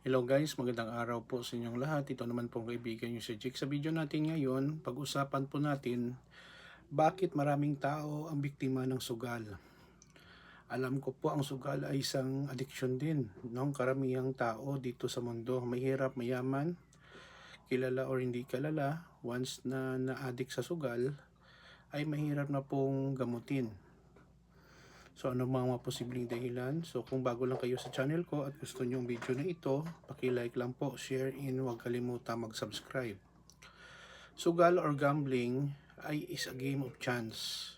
Hello guys, magandang araw po sa inyong lahat. Ito naman po ang kaibigan nyo si Jake. Sa video natin ngayon, pag-usapan po natin bakit maraming tao ang biktima ng sugal. Alam ko po ang sugal ay isang addiction din ng karamihang tao dito sa mundo. Mahirap, mayaman, kilala or hindi kilala, once na na-addict sa sugal, ay mahirap na pong gamutin. So ano mga posibleng dahilan? So kung bago lang kayo sa channel ko at gusto niyo ang video na ito, paki-like lang po, share in, huwag kalimutan mag-subscribe. Sugal or gambling ay is a game of chance.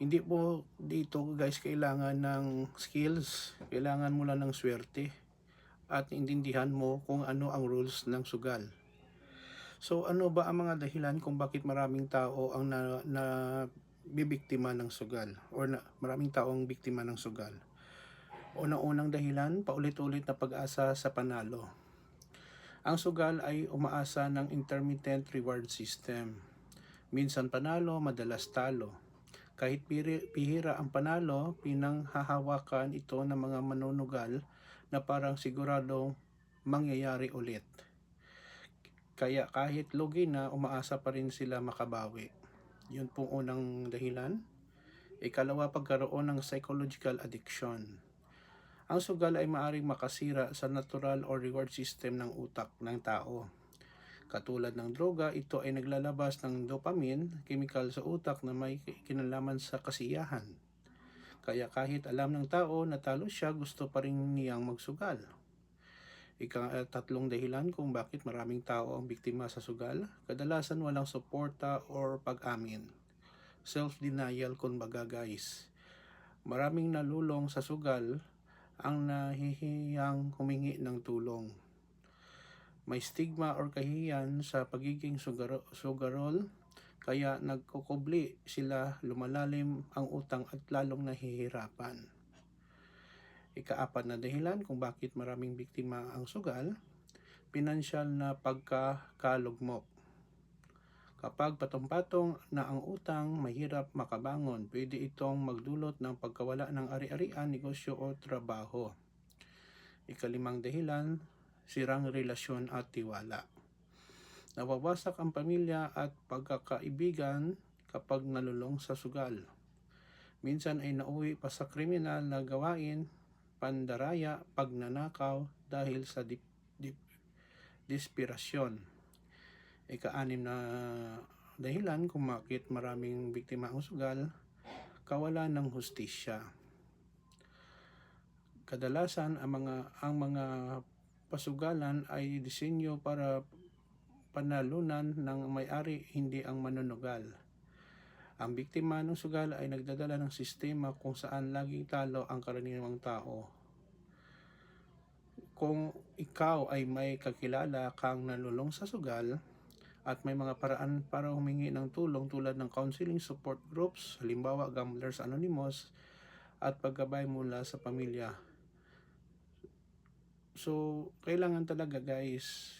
Hindi po dito guys kailangan ng skills, kailangan mo lang ng swerte at intindihan mo kung ano ang rules ng sugal. So ano ba ang mga dahilan kung bakit maraming tao ang na, na bibiktima ng sugal or na, maraming taong biktima ng sugal. Unang-unang dahilan, paulit-ulit na pag-asa sa panalo. Ang sugal ay umaasa ng intermittent reward system. Minsan panalo, madalas talo. Kahit pihira ang panalo, pinanghahawakan ito ng mga manunugal na parang sigurado mangyayari ulit. Kaya kahit lugi na, umaasa pa rin sila makabawi. Yun pong unang dahilan. Ikalawa, pagkaroon ng psychological addiction. Ang sugal ay maaring makasira sa natural or reward system ng utak ng tao. Katulad ng droga, ito ay naglalabas ng dopamine, chemical sa utak na may kinalaman sa kasiyahan. Kaya kahit alam ng tao na talo siya, gusto pa rin niyang magsugal. Ika-tatlong dahilan kung bakit maraming tao ang biktima sa sugal, kadalasan walang suporta or pag-amin. Self-denial kumbaga guys. Maraming nalulong sa sugal ang nahihiyang humingi ng tulong. May stigma or kahiyan sa pagiging sugaro- sugarol, kaya nagkukubli sila lumalalim ang utang at lalong nahihirapan. Ikaapat na dahilan kung bakit maraming biktima ang sugal, pinansyal na pagkakalugmok. Kapag patong-patong na ang utang, mahirap makabangon. Pwede itong magdulot ng pagkawala ng ari-arian, negosyo o trabaho. Ikalimang dahilan, sirang relasyon at tiwala. Nawawasak ang pamilya at pagkakaibigan kapag nalulong sa sugal. Minsan ay nauwi pa sa kriminal na gawain pandaraya, pagnanakaw dahil sa dip, dip, desperasyon. Ika-anim na dahilan kung bakit maraming biktima ang sugal, kawalan ng hustisya. Kadalasan ang mga ang mga pasugalan ay disenyo para panalunan ng may-ari hindi ang manunugal. Ang biktima ng sugal ay nagdadala ng sistema kung saan laging talo ang karaniwang tao. Kung ikaw ay may kakilala kang nalulong sa sugal at may mga paraan para humingi ng tulong tulad ng counseling support groups, halimbawa Gamblers Anonymous, at paggabay mula sa pamilya. So, kailangan talaga guys,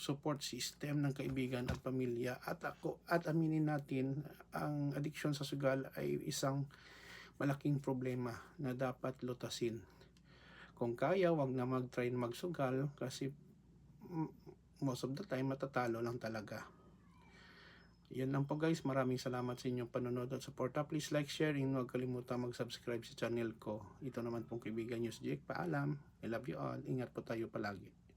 support system ng kaibigan at pamilya at ako at aminin natin ang addiction sa sugal ay isang malaking problema na dapat lutasin. Kung kaya, wag na mag-try magsugal kasi most of the time matatalo lang talaga. Yan lang po guys. Maraming salamat sa inyong panonood at suporta. Please like, share, and huwag kalimutan mag-subscribe sa channel ko. Ito naman pong kaibigan si Jake. Paalam. I love you all. Ingat po tayo palagi.